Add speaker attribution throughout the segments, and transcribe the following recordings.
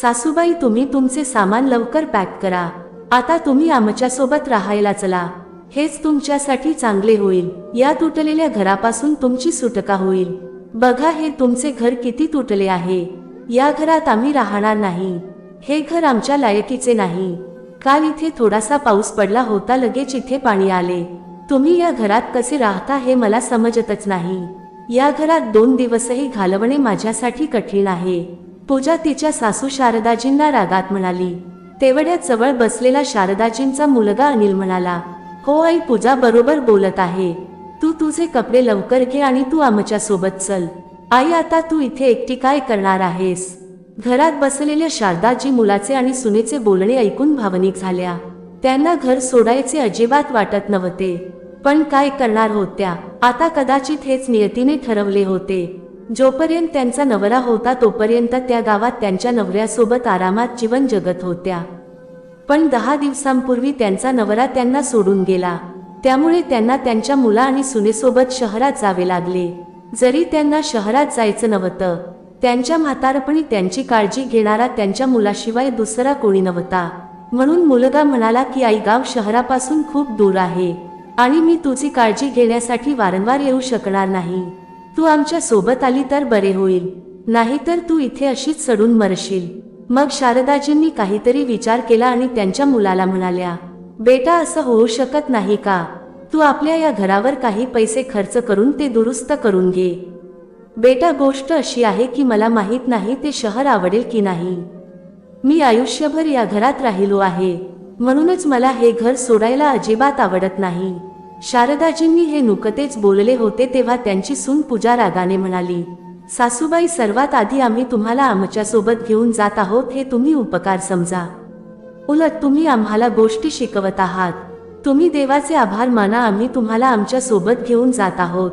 Speaker 1: सासूबाई तुम्ही तुमचे सामान लवकर पॅक करा. आता तुम्ही आमच्यासोबत राहायला चला. हेच तुमच्यासाठी चांगले होईल. या तुटलेल्या घरापासून तुमची सुटका होईल. बघा हे तुमचे घर किती तुटले आहे. या घरात आम्ही राहणार नाही. हे घर आमच्या लायकीचे नाही. काल इथे थोडासा पाऊस पडला होता लगेच इथे पाणी आले. तुम्ही या घरात कसे राहता हे मला समजतच नाही. या घरात दोन दिवसही घालवणे माझ्यासाठी कठीण आहे. पूजा तिच्या सासू शारदाजींना रागात म्हणाली. तेवढ्या जवळ बसलेला शारदाजींचा मुलगा अनिल म्हणाला हो आई पूजा बरोबर बोलत आहे. तू तुझे कपडे लवकर घे आणि तू आमच्यासोबत चल. आई आता तू इथे एकटी काय करणार आहेस? घरात बसलेल्या शारदाजी मुलाचे आणि सुनेचे बोलणे ऐकून भावनिक झाल्या. त्यांना घर सोडायचे अजिबात वाटत नव्हते. पण काय करणार होत्या? आता कदाचित हेच नियतीने ठरवले होते. जोपर्यंत त्यांचा नवरा होता तोपर्यंत त्या गावात त्यांच्या नवऱ्यासोबत आरामात जीवन जगत होत्या. पण दहा दिवसांपूर्वी त्यांचा नवरा त्यांना सोडून गेला. त्यामुळे त्यांना त्यांच्या मुला आणि सुनेसोबत शहरात जावे लागले. जरी त्यांना शहरात जायचं नव्हतं त्यांच्या म्हातारपणी त्यांची काळजी घेणारा त्यांच्या मुलाशिवाय दुसरा कोणी नव्हता. म्हणून मुलगा म्हणाला की आई गाव शहरापासून खूप दूर आहे आणि मी तुझी काळजी घेण्यासाठी वारंवार येऊ शकणार नाही. तू आमच्यासोबत आली तर बरे होईल. नाहीतर तू इथे अशीच सडून मरशील. मग शारदाजींनी काहीतरी विचार केला आणि त्यांच्या मुलाला म्हणाल्या बेटा असं होऊ शकत नाही का? तू आपल्या या घरावर काही पैसे खर्च करून ते दुरुस्त करून घे. बेटा गोष्ट अशी आहे की मला माहीत नाही ते शहर आवडेल की नाही. मी आयुष्यभर या घरात राहिलो आहे. म्हणूनच मला हे घर सोडायला अजिबात आवडत नाही. शारदाजींनी हे नुकतेच बोलले होते तेव्हा त्यांची सून पूजा रागाने म्हणाली सासूबाई सर्वात आधी आम्ही तुम्हाला आमच्यासोबत घेऊन जात आहोत हे तुम्ही उपकार समजा. उलट तुम्ही आम्हाला गोष्टी शिकवत आहात. तुम्ही देवाचे आभार माना आम्ही तुम्हाला आमच्यासोबत घेऊन जात आहोत.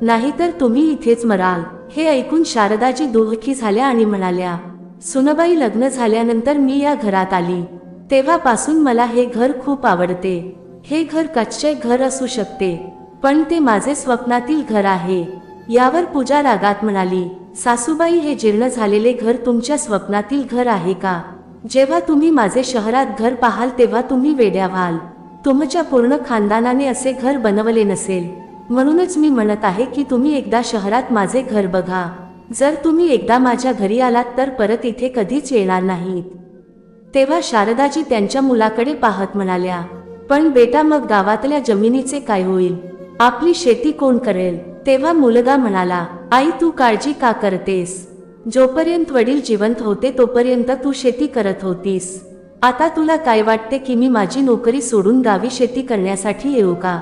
Speaker 1: नाहीतर तुम्ही इथेच मराल. हे ऐकून शारदाजी दुःखी झाल्या आणि म्हणाल्या सुनबाई लग्न झाल्यानंतर मी या घरात आली. तेव्हापासून मला हे घर खूप आवडते. हे घर कच्चे घर असू शकते पण ते माझे स्वप्नातील घर आहे. यावर पूजा रागात म्हणाली सासूबाई हे जीर्ण झालेले घर तुमच्या स्वप्नातील घर आहे का? जेव्हा तुम्ही माझे शहरात घर पाहाल तेव्हा तुम्ही वेड्या व्हाल. तुमच्या पूर्ण खानदानाने असे घर बनवले नसेल. म्हणूनच मी म्हणत आहे की तुम्ही एकदा शहरात माझे घर बघा. जर तुम्ही एकदा माझ्या घरी आलात तर परत इथे कधीच येणार नाहीत. तेव्हा शारदाजी त्यांच्या मुलाकडे पाहत म्हणाल्या पण बेटा मग गावातल्या जमिनीचे काय होईल? आपली शेती कोण करेल? तेव्हा मुलगा म्हणाला आई तू काळजी का करतेस? जोपर्यंत वडील जिवंत होते तोपर्यंत तू शेती करत होतीस. आता तुला काय वाटते की मी माझी नोकरी सोडून गावी शेती करण्यासाठी येऊ का?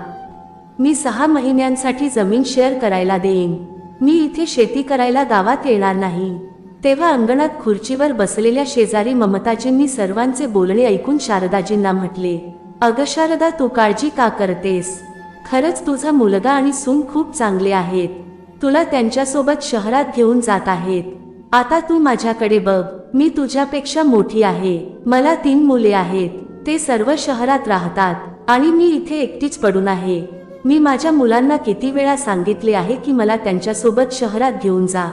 Speaker 1: मी सहा महिन्यांसाठी जमीन शेअर करायला देईन. मी इथे शेती करायला गावात येणार नाही. तेव्हा अंगणात खुर्चीवर बसलेल्या शेजारी ममताजींनी सर्वांचे बोलणे ऐकून शारदाजींना म्हटले अगं शारदा तू काळजी का करतेस? खरंच तुझा मुलगा आणि सून खूप चांगले आहेत. तुला त्यांच्यासोबत शहरात घेऊन जात आहेत. आता तू माझ्याकडे बघ मी तुझ्यापेक्षा मोठी आहे. मला तीन मुले आहेत. ते सर्व शहरात राहतात. आणि मी इथे एकटीच पडून आहे. मी माझ्या मुलांना किती वेळा सांगितले आहे की मला त्यांच्यासोबत शहरात घेऊन जा.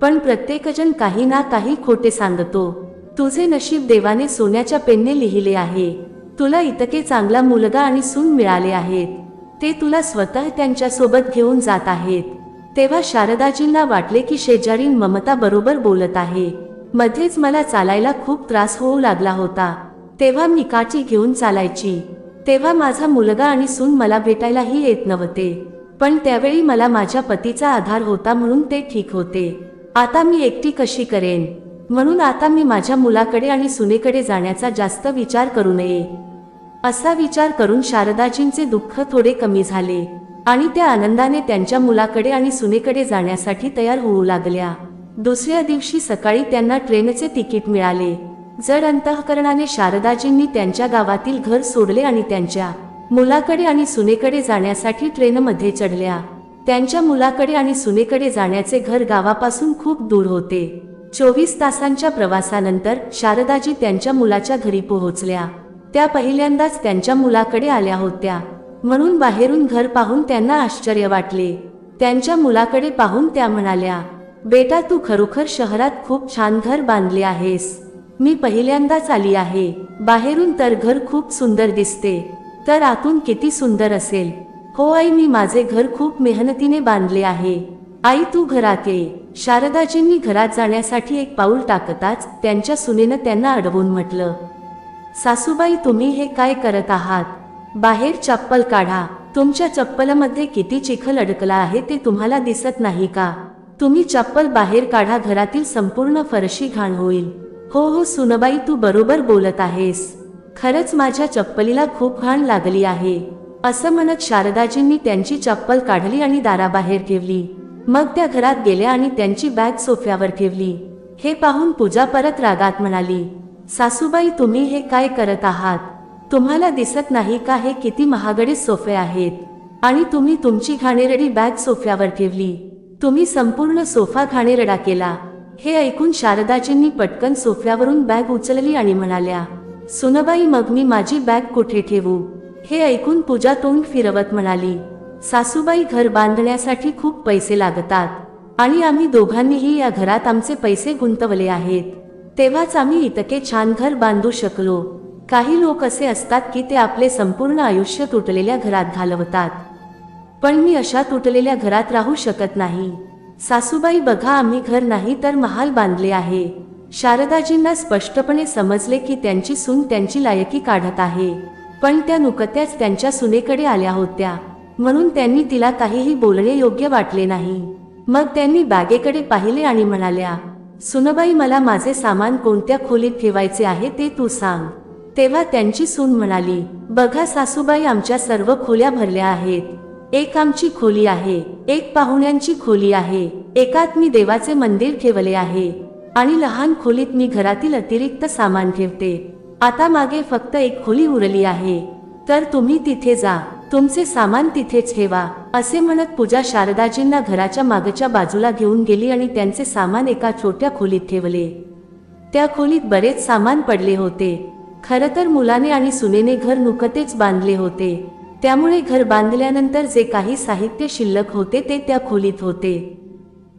Speaker 1: पण प्रत्येकजण काही ना काही खोटे सांगतो. तुझे नशीब देवाने सोन्याच्या पेनने लिहिले आहे. तुला इतके चांगला मुलगा आणि सून मिळाले आहेत. ते तुला स्वतः त्यांच्यासोबत घेऊन जात आहेत. तेव्हा शारदाजींना वाटले की शेजारी ममता बरोबर बोलत आहे. मध्येच मला चालायला खूप त्रास होऊ लागला होता. तेव्हा मी काठी घेऊन चालायची. तेव्हा माझा मुलगा आणि सून मला भेटायलाही येत नव्हते. पण त्यावेळी मला माझ्या पतीचा आधार होता म्हणून ते ठीक होते. आता मी एकटी कशी करेन? म्हणून आता मी माझ्या मुलाकडे आणि सुनेकडे जाण्याचा जास्त विचार करू नये. असा विचार करून शारदाजींचे दुःख थोडे कमी झाले आणि त्या आनंदाने त्यांच्या मुलाकडे आणि सुनेकडे जाण्यासाठी तयार होऊ लागल्या. दुसऱ्या दिवशी सकाळी त्यांना ट्रेनचे तिकीट मिळाले. जड अंतःकरणाने शारदाजींनी त्यांच्या गावातील घर सोडले आणि त्यांच्या मुलाकडे आणि सुनेकडे जाण्यासाठी ट्रेनमध्ये चढल्या. त्यांच्या मुलाकडे आणि सुनेकडे जाण्याचे घर गावापासून खूप दूर होते. चोवीस तासांच्या प्रवासानंतर शारदाजी त्यांच्या मुलाच्या घरी पोहोचल्या. त्या पहिल्यांदाच त्यांच्या मुलाकडे आल्या होत्या. म्हणून बाहेरून घर पाहून त्यांना आश्चर्य वाटले. त्यांच्या मुलाकडे पाहून त्या म्हणाल्या बेटा तू खरोखर शहरात खूप छान घर बांधले आहेस. मी पहिल्यांदाच आली आहे. बाहेरून तर घर खूप सुंदर दिसते. तर आतून किती सुंदर असेल. हो आई मी माझे घर खूप मेहनतीने बांधले आहे. आई तू घरात ये. शारदाजींनी घरात जाण्यासाठी एक पाऊल टाकताच त्यांच्या सुनेनं त्यांना अडवून म्हटलं सासूबाई तुम्ही हे काय करत आहात? बाहेर चप्पल काढा. तुमच्या चप्पलमध्ये किती चिखल अडकला आहे ते तुम्हाला दिसत नाही का? तुम्ही चप्पल बाहेर काढा घरातील संपूर्ण फरशी घाण होईल. हो हो सुनबाई तू बरोबर बोलत आहेस. खरंच माझ्या चप्पलीला खूप घाण लागली आहे. असं म्हणत शारदाजींनी त्यांची चप्पल काढली आणि दाराबाहेर ठेवली. मग त्या घरात गेल्या आणि त्यांची बॅग सोफ्यावर ठेवली. हे पाहून पूजा परत रागात म्हणाली सासूबाई तुम्ही हे काय करत आहात? तुम्हाला दिसत नाही का हे किती महागडे सोफे आहेत? आणि तुम्ही तुमची घाणेरडी बॅग सोफ्यावर ठेवली. तुम्ही संपूर्ण सोफा घाणेरडा केला. हे ऐकून शारदाजींनी पटकन सोफ्यावरून बॅग उचलली आणि म्हणाल्या सुनबाई मग मी माझी बॅग कुठे ठेवू? हे ऐकून पूजा तोंड फिरवत म्हणाली सासूबाई घर बांधण्यासाठी खूप पैसे लागतात आणि आम्ही दोघांनीही या घरात आमचे पैसे गुंतवले आहेत. तेव्हाच आम्ही इतके छान घर बांधू शकलो. काही लोक असे असतात की ते आपले संपूर्ण आयुष्य तुटलेल्या घरात घालवतात. पण मी अशा तुटलेल्या घरात राहू शकत नाही. सासूबाई बघा आम्ही घर नाही तर महाल बांधले आहे. शारदाजींना स्पष्टपणे समजले की त्यांची सून त्यांची लायकी काढत आहे. पण त्या नुकत्याच त्यांच्या सुनेकडे आल्या होत्या. म्हणून त्यांनी तिला काहीही बोलणे योग्य वाटले नाही. मग त्यांनी बॅगेकडे पाहिले आणि म्हणाल्या सुनबाई मला माझे सामान कोणत्या खोलीत ठेवायचे आहे ते तू सांग. तेव्हा त्यांची सून म्हणाली बघा सासूबाई आमच्या सर्व खोल्या भरल्या आहेत. एक आमची खोली आहे एक पाहुण्यांची खोली आहे एकात मी देवाचे मंदिर ठेवले आहे आणि लहान खोलीत मी घरातील अतिरिक्त सामान ठेवते. आता मागे फक्त एक खोली उरली आहे तर तुम्ही तिथे जा. तुमचे सामान तिथेच ठेवा असे म्हणत पूजा शारदाजींना घराच्या मागच्या बाजूला घेऊन गेली आणि त्यांचे सामान एका छोट्या खोलीत ठेवले. त्या खोलीत बरेच सामान पडले होते. खरं तर मुलाने आणि सुनेने घर नुकतेच बांधले होते. त्यामुळे घर बांधल्यानंतर जे काही साहित्य शिल्लक होते ते त्या खोलीत होते.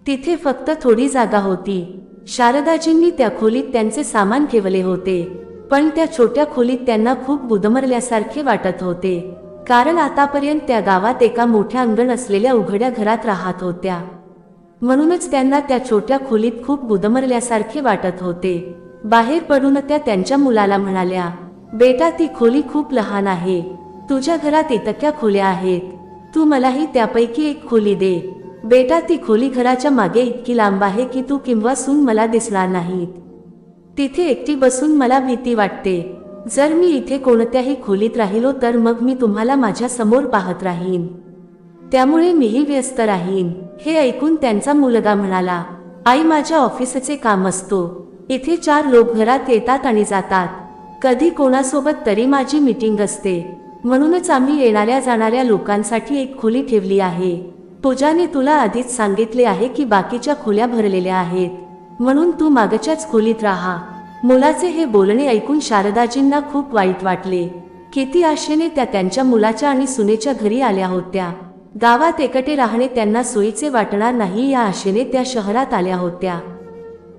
Speaker 1: तिथे फक्त थोडी जागा होती. शारदाजींनी त्या खोलीत त्यांचे सामान ठेवले होते. पण त्या छोट्या खोलीत त्यांना खूप बुदमरल्यासारखे वाटत होते. कारण आतापर्यंत त्या गावात एका मोठ्या अंगण असलेल्या उघड्या घरात राहत होत्या. म्हणूनच त्यांना त्या छोट्या खोलीत खूप गुदमरल्यासारखे वाटत होते. बाहेर पडून त्या त्यांच्या मुलाला म्हणाल्या बेटा ती खोली खूप लहान आहे. तुझ्या घरात इतक्या खोल्या आहेत. तू मलाही त्यापैकी एक खोली दे. बेटा ती खोली घराच्या मागे इतकी लांब आहे की तू किंवा सून मला दिसणार नाहीत. तिथे एकटी बसून मला भीती वाटते. जर मी इथे कोणत्याही खोलीत राहिलो तर मग मी तुम्हाला माझ्यासमोर पाहत राहीन. त्यामुळे मीही व्यस्त राहीन. हे ऐकून त्यांचा मुलगा म्हणाला आई माझ्या ऑफिसचे काम असतो. इथे चार लोक घरात येतात आणि जातात. कधी कोणासोबत तरी माझी मीटिंग असते. म्हणूनच आम्ही येणाऱ्या जाणाऱ्या लोकांसाठी एक खोली ठेवली आहे. पूजाने तुला आधीच सांगितले आहे की बाकीच्या खोल्या भरलेल्या आहेत. म्हणून तू मागच्याच खोलीत राहा. मुलाचे हे बोलणे ऐकून शारदाजींना खूप वाईट वाटले. किती आशेने त्या त्यांच्या मुलाच्या आणि सुनेच्या घरी आल्या होत्या. गावात एकटे राहणे त्यांना सोयीचे वाटणार नाही या आशेने त्या शहरात आल्या होत्या.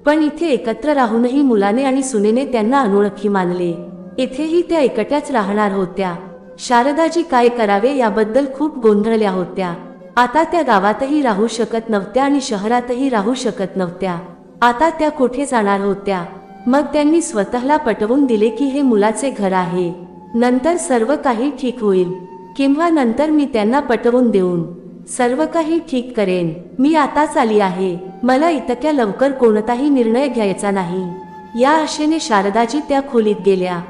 Speaker 1: पण इथे एकत्र राहूनही मुलाने आणि सुनेने त्यांना अनोळखी मानले. इथेही त्या एकट्याच राहणार होत्या. शारदाजी काय करावे याबद्दल खूप गोंधळल्या होत्या. आता त्या गावातही राहू शकत नव्हत्या आणि शहरातही राहू शकत नव्हत्या. आता त्या कुठे जाणार होत्या? मग त्यांनी स्वतःला पटवून दिले की हे मुलाचे घर आहे. नंतर सर्व काही ठीक होईल. किंवा नंतर मी त्यांना पटवून देऊन सर्व काही ठीक करेन. मी आताच आली आहे. मला इतक्या लवकर कोणताही निर्णय घ्यायचा नाही. या आशेने शारदाजी त्या खोलीत गेल्या.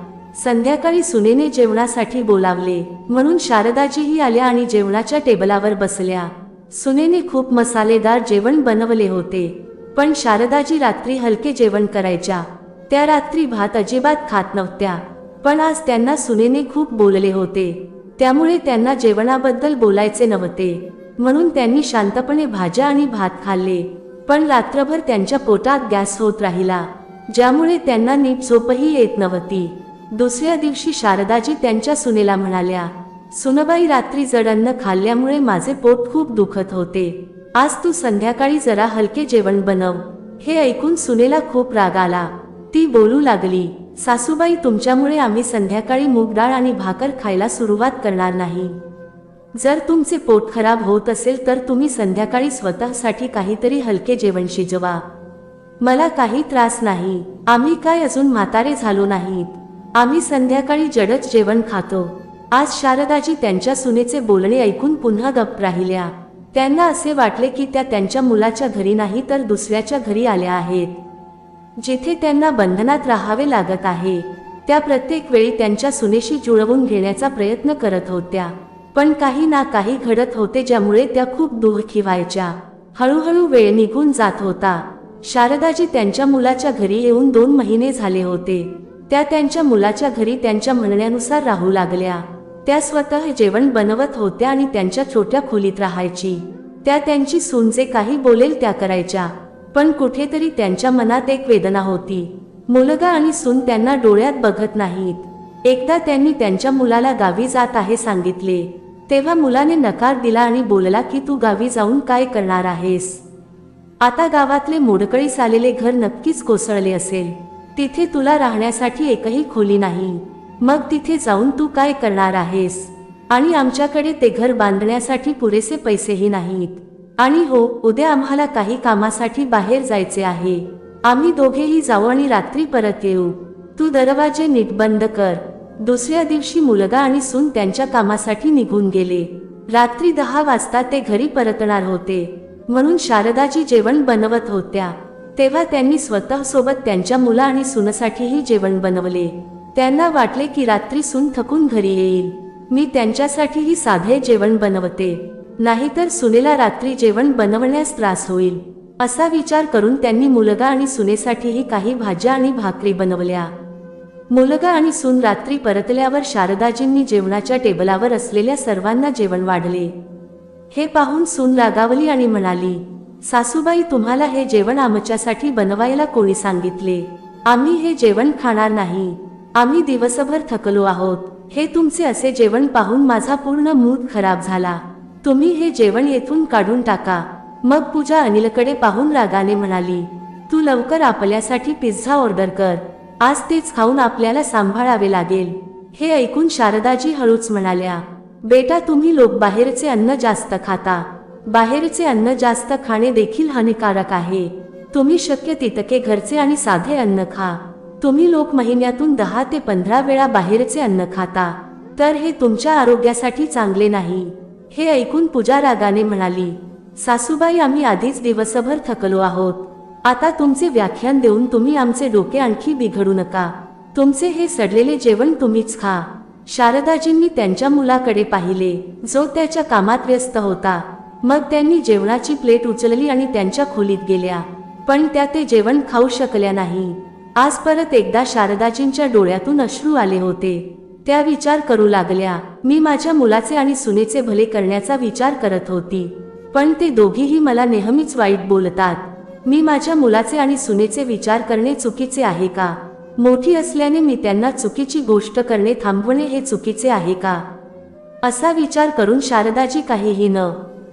Speaker 1: संध्याकाळी सुनेने जेवणासाठी बोलावले. म्हणून शारदाजीही आल्या आणि जेवणाच्या टेबलावर बसल्या. सुनेने खूप मसालेदार जेवण बनवले होते. पण शारदाजी रात्री हलके जेवण करायच्या. त्या रात्री भात अजिबात खात नव्हत्या. पण आज त्यांना सुनेने खूप बोलले होते. त्यामुळे त्यांना जेवणाबद्दल बोलायचे नव्हते. म्हणून त्यांनी शांतपणे भाज्या आणि भात खाल्ले. पण रात्रभर त्यांच्या पोटात गॅस होत राहिला ज्यामुळे त्यांना नीट झोपही येत नव्हती. दुसऱ्या दिवशी शारदाजी त्यांच्या सुनेला म्हणाल्या सुनबाई रात्री जड अन्न खाल्ल्यामुळे माझे पोट खूप दुखत होते. आज तू संध्याकाळी जरा हलके जेवण बनव. हे ऐकून सुनेला खूप राग आला. ती बोलू लागली सासूबाई तुमच्यामुळे आम्ही संध्याकाळी मूग डाळ आणि भाकर खायला सुरुवात करणार नाही. जर तुमचे पोट खराब होत असेल तर तुम्ही संध्याकाळी स्वतःसाठी काहीतरी हलके जेवण शिजवा. मला काही त्रास नाही. आम्ही काय अजून म्हातारे झालो नाहीत. आम्ही संध्याकाळी जडच जेवण खातो. आज शारदाजी त्यांच्या सुनेचे बोलणे ऐकून पुन्हा गप्प राहिल्या. त्यांना असे वाटले की त्या त्यांच्या मुलाच्या घरी नाही तर दुसऱ्याच्या घरी आल्या आहेत. जिथे त्यांना बंधनात राहावे लागत आहे त्या प्रत्येक वेळी त्यांच्या सुनेशी जुळवून घेण्याचा प्रयत्न करत होत्या. पण काही ना काही घडत होते ज्यामुळे त्या खूप दुःखी व्हायच्या हळूहळू वेळ निघून जात होता. शारदाजी त्यांच्या मुलाच्या घरी येऊन दोन महिने झाले होते. त्या त्यांच्या मुलाच्या घरी त्यांच्या म्हणण्यानुसार राहू लागल्या. त्या स्वतः जेवण बनवत होत्या आणि त्यांच्या छोट्या खोलीत राहायची. त्या त्यांची सून जे काही बोलेल त्या करायच्या. पण कुठेतरी त्यांच्या मनात एक वेदना होती. मुलगा आणि सून त्यांना डोळ्यात बघत नाहीत. एकदा त्यांनी त्यांच्या मुलाला गावी जात आहे सांगितले. तेव्हा मुलाने नकार दिला आणि बोलला की तू गावी जाऊन काय करणार आहेस? आता गावातले मोडकळीस आलेले घर नक्कीच कोसळले असेल. तिथे तुला राहण्यासाठी एकही खोली नाही. मग तिथे जाऊन तू काय करणार आहेस? आणि आमच्याकडे ते घर बांधण्यासाठी पुरेसे पैसेही नाहीत. आणि हो उद्या आम्हाला काही कामासाठी बाहेर जायचे आहे. आम्ही दोघेही जाऊ आणि रात्री परत येऊ. तू दरवाजे नीट बंद कर. दुसऱ्या दिवशी मुलगा आणि सून त्यांच्या कामासाठी निघून गेले. रात्री दहा वाजता ते घरी परतणार होते. म्हणून शारदाजी जेवण बनवत होत्या. तेव्हा त्यांनी स्वतः सोबत त्यांच्या मुला आणि सुनसाठीही जेवण बनवले. त्यांना वाटले की रात्री सून थकून घरी येईल. मी त्यांच्यासाठीही साधे जेवण बनवते. नाहीतर सुनेला रात्री जेवण बनवण्यास त्रास होईल. असा विचार करून त्यांनी मुलगा आणि सुनेसाठीही काही भाज्या आणि भाकरी बनवल्या. मुलगा आणि सून रात्री परतल्यावर शारदाजींनी जेवणाच्या टेबलावर असलेल्या सर्वांना जेवण वाढले. हे पाहून सून रागावली आणि म्हणाली सासूबाई तुम्हाला हे जेवण आमच्यासाठी बनवायला कोणी सांगितले? आम्ही हे जेवण खाणार नाही. आम्ही दिवसभर थकलो आहोत. हे तुमचे असे जेवण पाहून माझा पूर्ण मूड खराब झाला. तुम्ही हे जेवण येथून काढून टाका. मग पूजा अनिलकडे पाहून रागाने म्हणाली तू लवकर आपल्यासाठी पिझ्झा ऑर्डर कर. आज तेच खाऊन आपल्याला सांभाळावे लागेल. हे ऐकून शारदाजी हळूच म्हणाल्या बेटा तुम्ही लोक बाहेरचे अन्न जास्त खाता. बाहेरचे अन्न जास्त खाणे देखील हानिकारक आहे. तुम्ही शक्य तितके घरचे आणि साधे अन्न खा. तुम्ही लोक महिन्यातून दहा ते पंधरा वेळा बाहेरचे अन्न खाता. तर हे तुमच्या आरोग्यासाठी चांगले नाही. हे ऐकून पूजा रागाने म्हणाली सासूबाई आम्ही आधीच दिवसभर थकलो आहोत. आता तुमचे व्याख्यान देऊन तुम्ही आमचे डोके आणखी बिघडू नका. तुमचे हे सडलेले जेवण तुम्हीच खा. शारदाजींनी त्यांच्या मुलाकडे पाहिले. जो त्याच्या कामात व्यस्त होता. मग त्यांनी जेवणाची प्लेट उचलली आणि त्यांच्या खोलीत गेल्या. पण त्या ते जेवण खाऊ शकल्या नाही. आज परत एकदा शारदाजींच्या डोळ्यातून अश्रू आले होते. त्या विचार करू लागल्या. मी माझ्या मुलाचे आणि सुनेचे भले करण्याचा विचार करत होती. पण ते दोघीही मला नेहमीच वाईट बोलतात. मी माझ्या मुलाचे आणि सुनेचे विचार करणे चुकीचे आहे का? मोठी असल्याने मी त्यांना चुकीची गोष्ट करणे थांबवणे हे चुकीचे आहे का? असा विचार करून शारदाजी काहीही न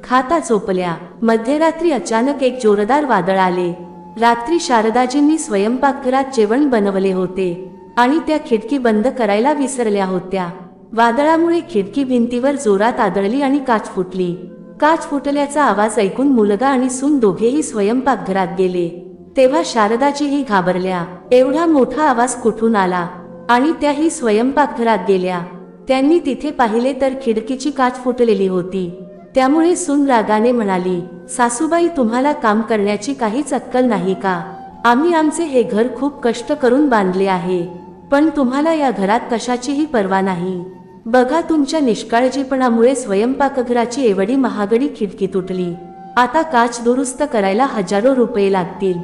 Speaker 1: खाता चोपल्या मध्यरात्री अचानक एक जोरदार वादळ आले. रात्री शारदाजींनी स्वयंपाकघरात जेवण बनवले होते. आणि त्या खिडकी बंद करायला विसरल्या होत्या. वादळामुळे खिडकी भिंतीवर जोरात आदळली आणि काच फुटली. काच फुटल्याचा आवाज ऐकून मुलगा आणि सून दोघेही स्वयंपाकघरात गेले. तेव्हा शारदाजीही घाबरल्या. एवढा मोठा आवाज कुठून आला? आणि त्याही स्वयंपाकघरात गेल्या. त्यांनी तिथे पाहिले तर खिडकीची काच फुटलेली होती. त्यामुळे सून रागाने म्हणाली सासूबाई तुम्हाला काम करण्याची काहीच अक्कल नाही का? आम्ही आमचे हे घर खूप कष्ट करून बांधले आहे. पण तुम्हाला या घरात कशाचीही पर्वा नाही. बघा तुमच्या निष्काळजीपणामुळे स्वयंपाकघराची एवढी महागडी खिडकी तुटली. आता काच दुरुस्त करायला हजारो रुपये लागतील.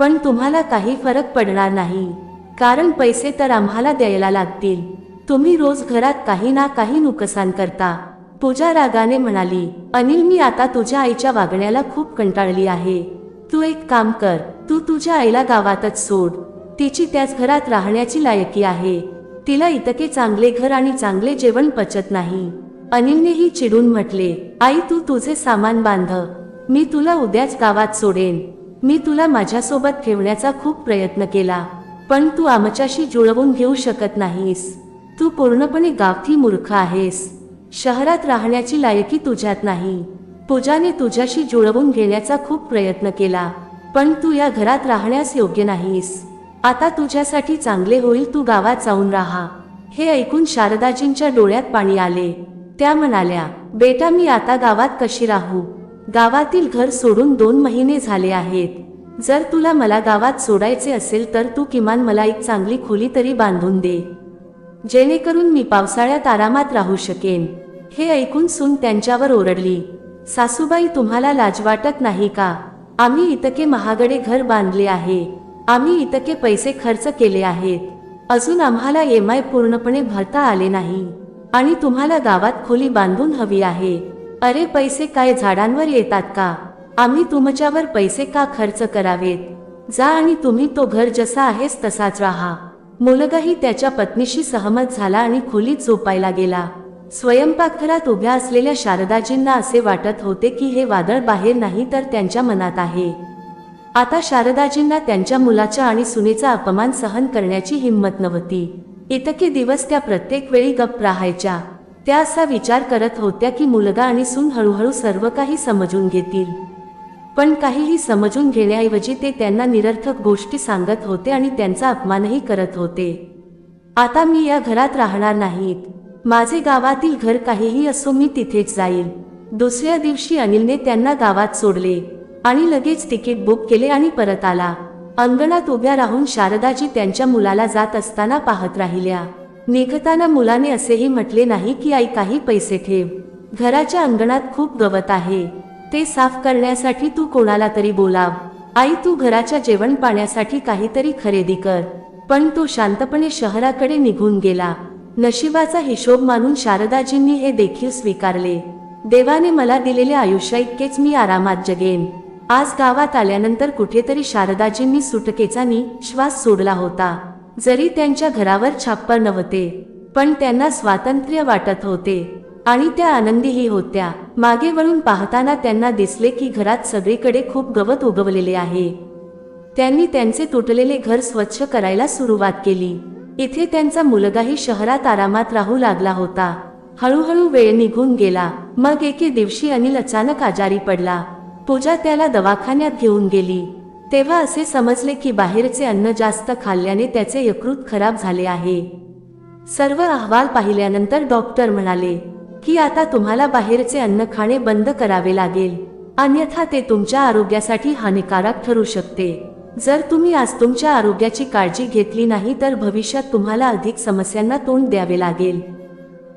Speaker 1: पण तुम्हाला काही फरक पडणार नाही. कारण पैसे तर आम्हाला द्यायला लागतील. तुम्ही रोज घरात काही ना काही नुकसान करता. पूजा रागाने म्हणाली अनिल मी आता तुझ्या आईच्या वागण्याला खूप कंटाळली आहे. तू एक काम कर तू तुझ्या आईला गावातच सोड. तिची त्याच घरात राहण्याची लायकी आहे. तिला इतके चांगले घर आणि चांगले जेवण पचत नाही. अनिलनेही चिडून म्हटले आई तू तुझे सामान बांध. मी तुला उद्याच गावात सोडेन. मी तुला माझ्यासोबत ठेवण्याचा खूप प्रयत्न केला. पण तू आमच्याशी जुळवून घेऊ शकत नाहीस. तू पूर्णपणे गावठी मूर्ख आहेस. शहरात राहण्याची लायकी तुझ्यात नाही. पूजाने तुझ्याशी जुळवून घेण्याचा खूप प्रयत्न केला. पण तू या घरात राहण्यास योग्य नाहीस. आता तुझ्यासाठी चांगले होईल तू गावात जाऊन राहा. हे ऐकून शारदाजींच्या डोळ्यात पाणी आले. त्या म्हणाल्या बेटा मी आता गावात कशी राहू? गावातील घर सोडून दोन महिने झाले आहेत. जर तुला मला गावात सोडायचे असेल तर तू किमान मला एक चांगली खोली तरी बांधून दे. जेणेकरून मी पावसाळ्यात आरामात राहू शकेन. हे ऐकून सून त्यांच्यावर ओरडली. सासूबाई तुम्हाला लाज वाटत नाही का? आम्ही इतके महागडे घर बांधले आहे. आम्ही इतके पैसे खर्च केले आहेत. अजून आम्हाला एम आय पूर्णपणे भरता आले नाही. आणि तुम्हाला गावात खोली बांधून हवी आहे. अरे पैसे काय झाडांवर येतात का? आम्ही तुमच्यावर पैसे का खर्च करावेत? जा आणि तुम्ही तो घर जसा आहेस तसाच राहा. मुलगाही त्याच्या पत्नीशी सहमत झाला आणि खोलीत झोपायला गेला. स्वयंपाकघरात उभ्या असलेल्या शारदाजींना असे वाटत होते की हे वादळ बाहेर नाही तर त्यांच्या मनात आहे. आता शारदाजींना त्यांच्या मुलाच्या आणि सुनेचा अपमान सहन करण्याची हिंमत नव्हती. इतके दिवस त्या प्रत्येक वेळी गप्प राहायच्या. त्या असा विचार करत होत्या की मुलगा आणि सून हळूहळू सर्व काही समजून घेतील. पण काहीही समजून घेण्याऐवजी ते त्यांना निरर्थक गोष्टी सांगत होते आणि त्यांचा अपमानही करत होते. आता मी या घरात राहणार नाहीत. माझे गावातील घर काहीही असो मी तिथेच जाईल. दुसऱ्या दिवशी अनिलने त्यांना गावात सोडले. आणि लगेच तिकीट बुक केले आणि परत आला. अंगणात उभ्या राहून शारदाजी त्यांच्या मुलाला जात असताना पाहत राहिल्या. निघताना मुलाने असेही म्हटले नाही की आई काही पैसे ठेव. घराच्या अंगणात खूप गवत आहे. ते साफ करण्यासाठी तू कोणाला तरी बोलाव. आई तू घराच्या जेवण पाण्यासाठी काहीतरी खरेदी कर. पण तो शांतपणे शहराकडे निघून गेला. नशिबाचा हिशोब मानून शारदाजींनी हे देखील स्वीकारले. देवाने मला दिलेले आयुष्य इतकेच मी आरामात जगेन. आज गावात आल्यानंतर कुठेतरी शारदाजींनी सुटकेचानी श्वास सोडला होता. जरी त्यांच्या घरावर छाप्पर नव्हते पण त्यांना स्वातंत्र्य वाटत होते आणि त्या आनंदीही होत्या. मागे वळून पाहताना त्यांना दिसले की घरात सगळीकडे खूप गवत उगवलेले आहे. त्यांनी त्यांचे तुटलेले घर स्वच्छ करायला सुरुवात केली. इथे त्यांचा मुलगाही शहरात आरामात राहू लागला होता. हळूहळू वेळ निघून गेला. मग एके दिवशी अनिल अचानक आजारी पडला. पूजा त्याला दवाखान्यात घेऊन गेली. तेव्हा असे समजले की बाहेरचे अन्न जास्त खाल्ल्याने त्याचे यकृत खराब झाले आहे. सर्व अहवाल पाहिल्यानंतर डॉक्टर म्हणाले की आता तुम्हाला बाहेरचे अन्न खाणे बंद करावे लागेल. अन्यथा ते तुमच्या आरोग्यासाठी हानिकारक ठरू शकते. जर तुम्ही आज तुमच्या आरोग्याची काळजी घेतली नाही तर भविष्यात तुम्हाला अधिक समस्यांना तोंड द्यावे लागेल.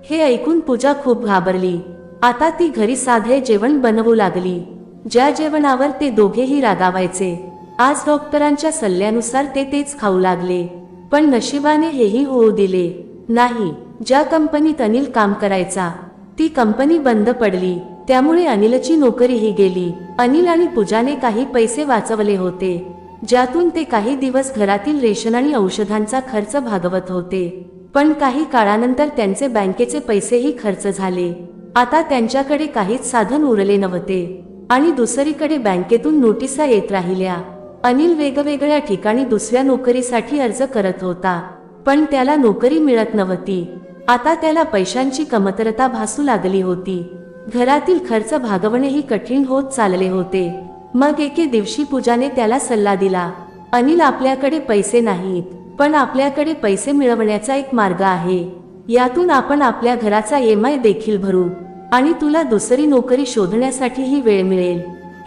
Speaker 1: हे ऐकून पूजा खूप घाबरली. आता ती घरी साधे जेवण बनवू लागली. ज्या जेवणावर ते दोघेही रागावायचे आज डॉक्टरांच्या सल्ल्यानुसार ते तेच खाऊ लागले. पण नशिबाने हेही होऊ दिले. नाही ज्या कंपनीत अनिल काम करायचा ती कंपनी बंद पडली. त्यामुळे अनिलची नोकरीही गेली. अनिल आणि पूजाने काही पैसे वाचवले होते ज्यातून ते काही दिवस घरातील रेशन आणि औषधांचा खर्च भागवत होते. पण काही काळानंतर त्यांचे बँकेचे पैसेही खर्च झाले. आता त्यांच्याकडे काहीच साधन उरले नव्हते. आणि दुसरीकडे बँकेतून नोटिसा येत राहिल्या. अनिल वेगवेगळ्या ठिकाणी दुसऱ्या नोकरीसाठी अर्ज करत होता पण त्याला नोकरी मिळत नव्हती. आता त्याला पैशांची कमतरता भासू लागली होती. घरातील खर्च भागवणेही कठीण होत चालले होते. मग एके दिवशी पूजाने त्याला सल्ला दिला अनिल आपल्याकडे पैसे नाहीत पण आपल्याकडे पैसे मिळवण्याचा एक मार्ग आहे. यातून आपण आपल्या घराचा एम आय देखील भरू. आणि तुला दुसरी नोकरी शोधण्यासाठीही वेळ मिळेल.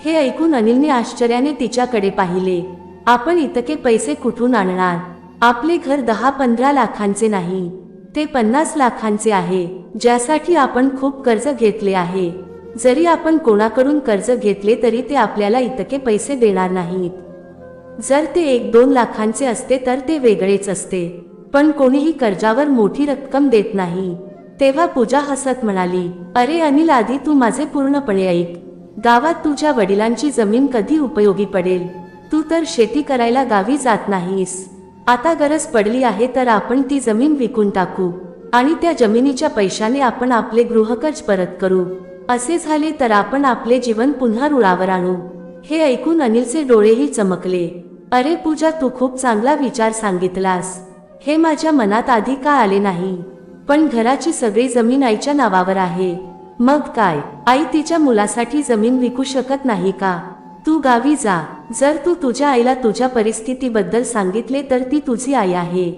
Speaker 1: हे ऐकून अनिलने आश्चर्याने तिच्याकडे पाहिले. आपण इतके पैसे कुठून आणणार? आपले घर दहा पंधरा लाखांचे नाही. ते पन्नास लाखांचे आहे ज्यासाठी आपण खूप कर्ज घेतले आहे. जरी आपण कोणाकडून कर्ज घेतले तरी ते आपल्याला इतके पैसे देणार नाहीत. जर ते एक दोन लाखांचे असते तर ते वेगळेच असते. पण कोणीही कर्जावर मोठी रक्कम देत नाही. तेव्हा पूजा हसत म्हणाली अरे अनिल आधी तू माझे पूर्णपणे ऐक. गावात तुझ्या वडिलांची जमीन कधी उपयोगी पडेल? तू तर शेती करायला गावी जात नाहीस. आता गरज पडली आहे तर आपण ती जमीन विकून टाकू. आणि त्या जमिनीच्या पैशाने आपण आपले गृहकर्ज परत करू. असे झाले तर आपण आपले जीवन पुन्हा रुळावर आणू. हे ऐकून अनिलचे डोळेही चमकले. अरे पूजा तू खूप चांगला विचार सांगितलास. हे माझ्या मनात आधी का आले नाही? पण घराची सगळी जमीन आईच्या नावावर आहे. मग काय? आई तिच्या मुलासाठी जमीन विकू शकत नाही का? तू गावी जा. जर तू तुझ्या आईला तुझ्या परिस्थितीबद्दल सांगितले तर ती तुझी आई आहे.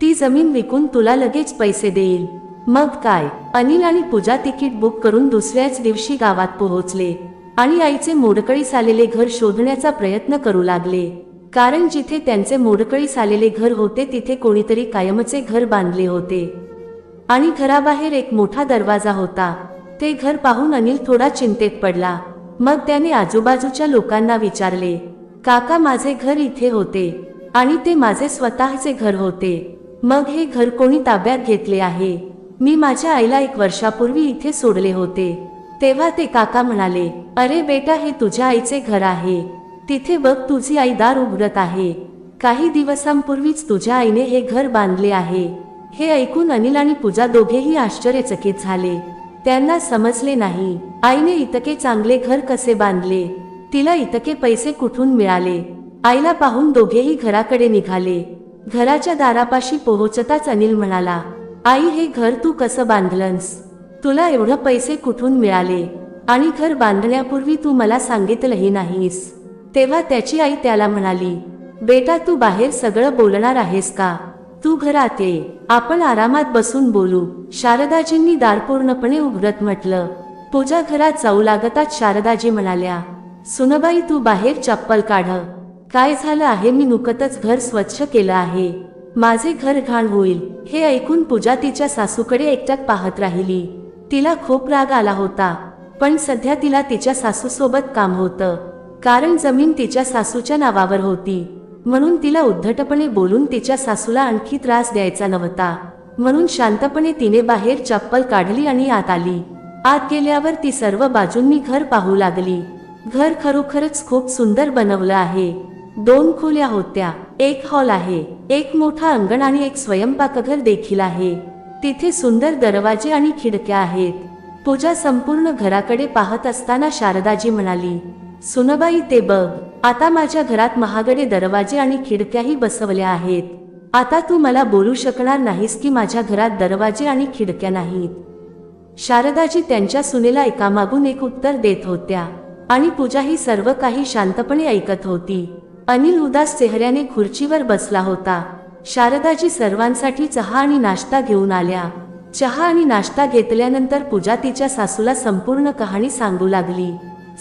Speaker 1: ती जमीन विकून तुला लगेच पैसे देईल. मग काय? अनिल आणि पूजा तिकीट बुक करून दुसऱ्याच दिवशी गावात पोहोचले आणि आईचे मोडकळीस आलेले घर शोधण्याचा प्रयत्न करू लागले. कारण जिथे त्यांचे मोडकळीस आलेले घर होते तिथे कोणीतरी कायमचे घर बांधले होते. आणि घराबाहेर एक मोठा दरवाजा होता. ते घर पाहून अनिल थोडा चिंतेत पडला. मग त्याने आजूबाजूच्या लोकांना विचारले काका माझे घर इथे होते आणि ते माझे स्वतःचे घर होते. मग हे घर कोणी ताब्यात घेतले आहे? मी माझ्या आईला एक वर्षापूर्वी इथे सोडले होते. तेव्हा ते काका म्हणाले अरे बेटा हे तुझ्या आईचे घर आहे. तिथे बघ तुझी आई दार उघडत आहे. काही दिवसांपूर्वीच तुझ्या आईने हे घर बांधले आहे. हे ऐकून अनिल आणि पूजा दोघेही आश्चर्यचकित झाले. त्यांना समजले नाही आईने इतके चांगले घर कसे बांधले? तिला इतके पैसे कुठून मिळाले? आईला पाहून दोघेही घराकडे निघाले. घराच्या दारापाशी पोहोचताच अनिल म्हणाला आई हे घर तू कसं बांधलंस? तुला एवढं पैसे कुठून मिळाले? आणि घर बांधण्यापूर्वी तू मला सांगितलंही नाहीस. तेव्हा त्याची आई त्याला म्हणाली बेटा तू बाहेर सगळं बोलणार आहेस का? तू घरात ये. आपण आरामात बसून बोलू. शारदाजींनी दार पूर्णपणे उघडत म्हटलं. पूजा घरात जाऊ लागताच शारदाजी म्हणाल्या सुनबाई तू बाहेर चप्पल काढ. काय झालं आहे? मी नुकतच घर स्वच्छ केलं आहे. माझे घर घाण होईल. हे ऐकून पूजा तिच्या सासूकडे एकट्यात पाहत राहिली. तिला खूप राग आला होता पण सध्या तिला तिच्या सासूसोबत काम होतं. कारण जमीन तिच्या सासूच्या नावावर होती. म्हणून तिला उद्धटपणे बोलून तिच्या सासूला आणखी त्रास द्यायचा नव्हता. म्हणून शांतपणे तिने बाहेर चप्पल काढली आणि आत आली. आत गेल्यावर ती सर्व बाजूंनी घर पाहू लागली. घर खरोखरच खूप सुंदर बनवलं आहे. दोन खोल्या होत्या एक हॉल आहे एक मोठा अंगण आणि एक स्वयंपाकघर देखील आहे. तिथे सुंदर दरवाजे आणि खिडक्या आहेत. पूजा संपूर्ण घराकडे पाहत असताना शारदाजी म्हणाली सुनबाई ते बघ. आता माझ्या घरात महागडे दरवाजे आणि खिडक्याही बसवल्या आहेत. आता तू मला बोलू शकणार नाहीस की माझ्या घरात दरवाजे आणि खिडक्या नाहीत. शारदाजी त्यांच्या सुनेला एकामागून एक उत्तर देत होत्या आणि पूजा ही सर्व काही शांतपणे ऐकत होती. अनिल उदास चेहऱ्याने खुर्चीवर बसला होता. शारदाजी सर्वांसाठी चहा आणि नाश्ता घेऊन आल्या. चहा आणि नाश्ता घेतल्यानंतर पूजा तिच्या सासूला संपूर्ण कहाणी सांगू लागली.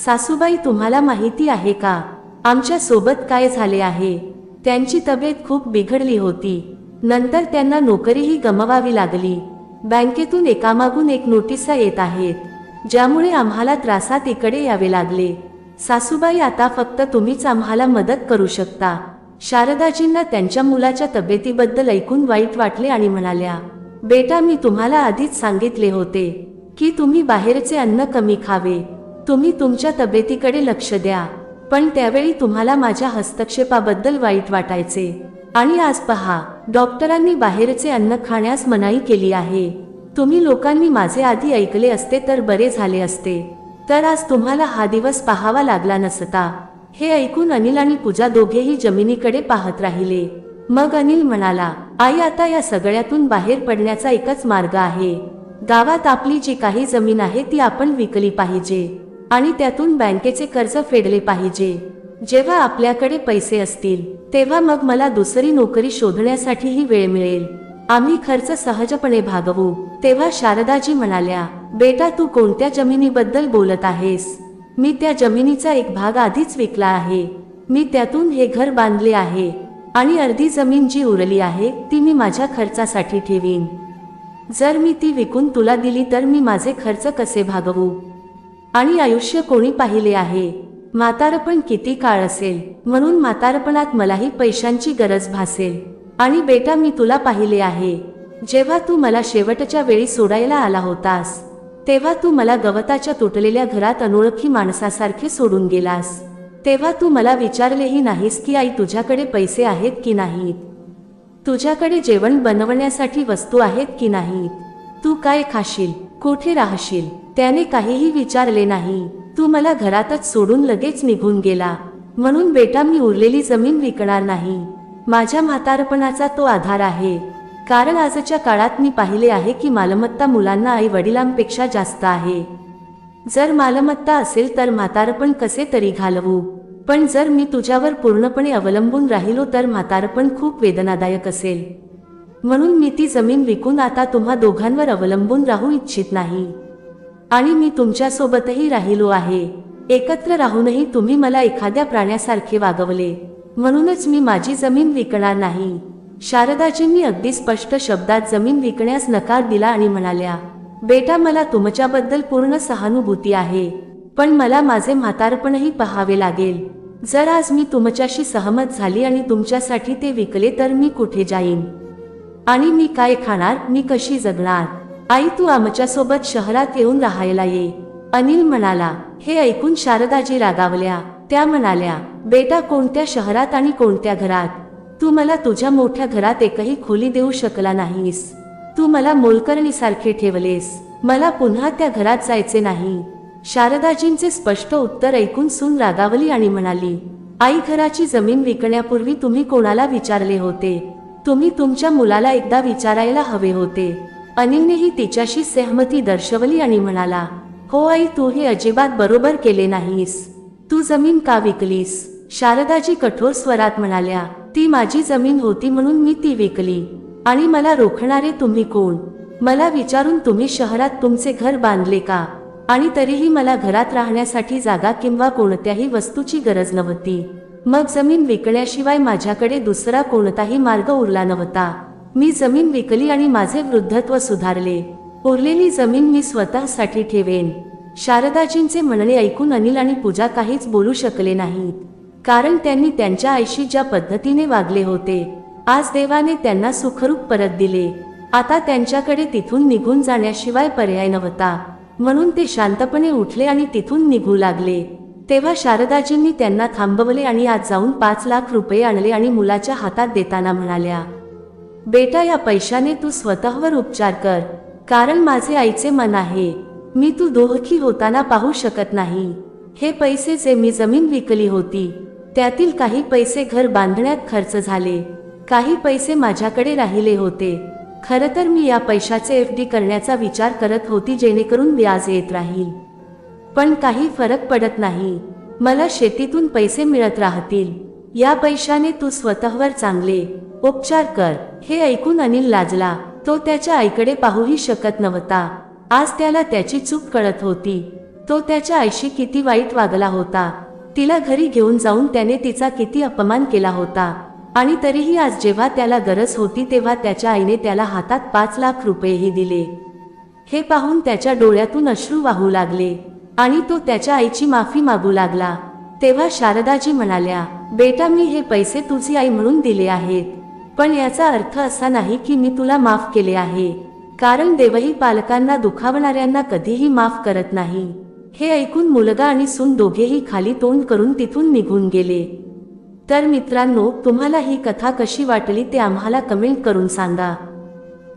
Speaker 1: सासूबाई तुम्हाला माहिती आहे का? आमच्यासोबत काय झाले आहे? त्यांची तब्येत खूप बिघडली होती. नंतर त्यांना नोकरीही गमवावी लागली. बँकेतून एकामागून एक नोटिसा येत आहेत ज्यामुळे आम्हाला त्रासात इकडे यावे लागले. सासूबाई आता फक्त तुम्हीच आम्हाला मदत करू शकता. शारदाजींना त्यांच्या मुलाच्या तब्येतीबद्दल ऐकून वाईट वाटले आणि म्हणाल्या बेटा मी तुम्हाला आधीच सांगितले होते की तुम्ही बाहेरचे अन्न कमी खावे. तुम्ही तुमच्या तब्येतीकडे लक्ष द्या. पण त्यावेळी तुम्हाला माझ्या हस्तक्षेपाबद्दल वाईट वाटायचे. आणि आज पहा डॉक्टरांनी बाहेरचे अन्न खाण्यास मनाई केली आहे. तुम्ही लोकांनी माझे आधी ऐकले असते तर बरे झाले असते. तर आज तुम्हाला हा दिवस पाहावा लागला नसता. हे ऐकून अनिल आणि पूजा दोघेही जमिनीकडे पाहत राहिले. मग अनिल म्हणाला आई आता या सगळ्यातून बाहेर पडण्याचा एकच मार्ग आहे. गावात आपली जी काही जमीन आहे ती आपण विकली पाहिजे. आणि त्यातून बँकेचे कर्ज फेडले पाहिजे. जेव्हा आपल्याकडे पैसे असतील तेव्हा मग मला दुसरी नोकरी शोधण्यासाठीही वेळ मिळेल. आम्ही खर्च सहजपणे भागवू. तेव्हा शारदाजी म्हणाल्या बेटा तू कोणत्या जमिनीबद्दल बोलत आहेस? मी त्या जमिनीचा एक भाग आधीच विकला आहे. मी त्यातून हे घर बांधले आहे. आणि अर्धी जमीन जी उरली आहे ती मी माझ्या खर्चासाठी ठेवीन. जर मी ती विकून तुला दिली तर मी माझे खर्च कसे भागवू? आणि आयुष्य कोणी पाहिले आहे? म्हातारपण किती काळ असेल? म्हणून म्हातारपणात मलाही पैशांची गरज भासेल. आणि बेटा मी तुला पाहिले आहे. जेव्हा तू मला शेवटच्या वेळी सोडायला आला होतास तेव्हा तू मला गवताच्या तुटलेल्या घरात अनोळखी माणसासारखे सोडून गेलास. तेव्हा तू मला विचारलेही नाहीस की आई तुझ्याकडे पैसे आहेत की नाहीत? तुझ्याकडे जेवण बनवण्यासाठी वस्तू आहेत की नाहीत? तू काय खाशील? कुठे राहशील? त्याने काहीही विचारले नाही. तू मला घरातच सोडून लगेच निघून गेला. म्हणून बेटा मी उरलेली जमीन विकणार नाही. माझ्या म्हातारपणाचा तो आधार आहे. कारण आजच्या काळात मी पाहिले आहे की मालमत्ता मुलांना आई वडिलांपेक्षा जास्त आहे. जर मालमत्ता असेल तर म्हातारपण कसे तरी घालवू? पण जर मी तुझ्यावर पूर्णपणे अवलंबून राहिलो तर म्हातारपण खूप वेदनादायक असेल. म्हणून मी ती जमीन विकून आता तुम्हा दोघांवर अवलंबून राहू इच्छित नाही. आणि मी तुमच्यासोबतही राहिलो आहे. एकत्र राहूनही तुम्ही मला एखाद्या प्राण्यासारखे वागवले. म्हणूनच मी माझी जमीन विकणार नाही. शारदाजींनी अगदी स्पष्ट शब्दात जमीन विकण्यास नकार दिला आणि म्हणाल्या बेटा मला तुमच्याबद्दल पूर्ण सहानुभूती आहे. पण मला माझे म्हातारपणही पहावे लागेल. जर आज मी तुमच्याशी सहमत झाली आणि तुमच्यासाठी ते विकले तर मी कुठे जाईन? आणि मी काय खाणार? मी कशी जगणार? आई तू आमच्यासोबत शहरात येऊन राहायला ये. अनिल म्हणाला हे ऐकून शारदाजी रागावल्या. त्या म्हणाल्या बेटा कोणत्या शहरात आणि कोणत्या घरात? तू मला तुझ्या मोठ्या घरात एकही खोली देऊ शकला नाहीस. तू मला मोलकरणीसारखे ठेवलेस. मला पुन्हा त्या घरात जायचे नाही. शारदाजींचे स्पष्ट उत्तर ऐकून सून रागावली आणि म्हणाली आई घराची जमीन विकण्यापूर्वी तुम्ही कोणाला विचारले होते? तुम्ही तुमच्या मुलाला एकदा विचारायला हवे होते. अनिलनेही तिच्याशी सहमती दर्शवली आणि म्हणाला हो आई तू हे अजिबात बरोबर केले नाहीस. तू जमीन का विकलीस? शारदाजी कठोर स्वरात म्हणाल्या ती माझी जमीन होती म्हणून मी ती विकली. आणि मला रोखणारे तुम्ही कोण? मला विचारून तुम्ही शहरात तुमचे घर बांधले का? आणि तरीही मला घरात राहण्यासाठी जागा किंवा कोणत्याही वस्तूची गरज नव्हती. मग जमीन विकण्याशिवाय माझ्याकडे दुसरा कोणताही मार्ग उरला नव्हता. मी जमीन विकली आणि माझे वृद्धत्व सुधारले. उरलेली जमीन मी स्वतःसाठी ठेवेन. शारदाजींचे म्हणणे ऐकून अनिल आणि पूजा काहीच बोलू शकले नाहीत. कारण त्यांनी त्यांच्या आईशी ज्या पद्धतीने वागले होते आज देवाने त्यांना सुखरूप परत दिले. आता त्यांच्याकडे तिथून निघून जाण्याशिवाय पर्याय नव्हता. म्हणून ते शांतपणे उठले आणि तिथून निघू लागले. तेव्हा शारदाजींनी त्यांना थांबवले आणि आज जाऊन पाच लाख रुपये आणले आणि मुलाच्या हातात देताना म्हणाल्या बेटा या पैशाने तू स्वतःवर उपचार कर. कारण माझे आईचे मन आहे. मी तू दोहखी होताना पाहू शकत नाही. हे पैसे जे मी जमीन विकली होती त्यातील काही पैसे घर बांधण्यात खर्च झाले. काही पैसे माझ्याकडे राहिले होते. खरं तर मी या पैशाचे एफ डी करण्याचा विचार करत होती जेणेकरून व्याज येत राहील. पण काही फरक पडत नाही. मला शेतीतून पैसे मिळत राहतील. या पैशाने तू स्वतःवर चांगले उपचार कर. हे ऐकून अनिल लाजला. तो त्याच्या आईकडे पाहूही शकत नव्हता. आज त्याला त्याची चूक कळत होती. तो त्याच्या आईशी किती वाईट वागला होता. तिला घरी घेऊन जाऊन त्याने तिचा किती अपमान केला होता. आणि तरीही आज जेव्हा त्याला गरज होती तेव्हा त्याच्या आईने त्याला हातात पाच लाख रुपयेही दिले. हे पाहून त्याच्या डोळ्यातून अश्रू वाहू लागले. आणि तो त्याच्या आईची माफी मागू लागला. तेव्हा शारदाजी म्हणाल्या बेटा मी हे पैसे तुझी आई म्हणून दिले आहेत. पण याचा अर्थ असा नाही की मी तुला माफ केले आहे. कारण देवही पालकांना दुखावणाऱ्यांना कधीही माफ करत नाही. हे ऐकून मुलगा आणि सून दोघेही खाली तोंड करून तिथून निघून गेले. तर मित्रांनो तुम्हाला ही कथा कशी वाटली ते आम्हाला कमेंट करून सांगा.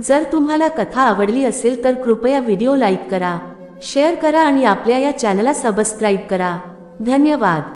Speaker 1: जर तुम्हाला कथा आवडली असेल तर कृपया व्हिडिओ लाईक करा. शेअर करा आणि आपल्या या चॅनलला सबस्क्राईब करा. धन्यवाद.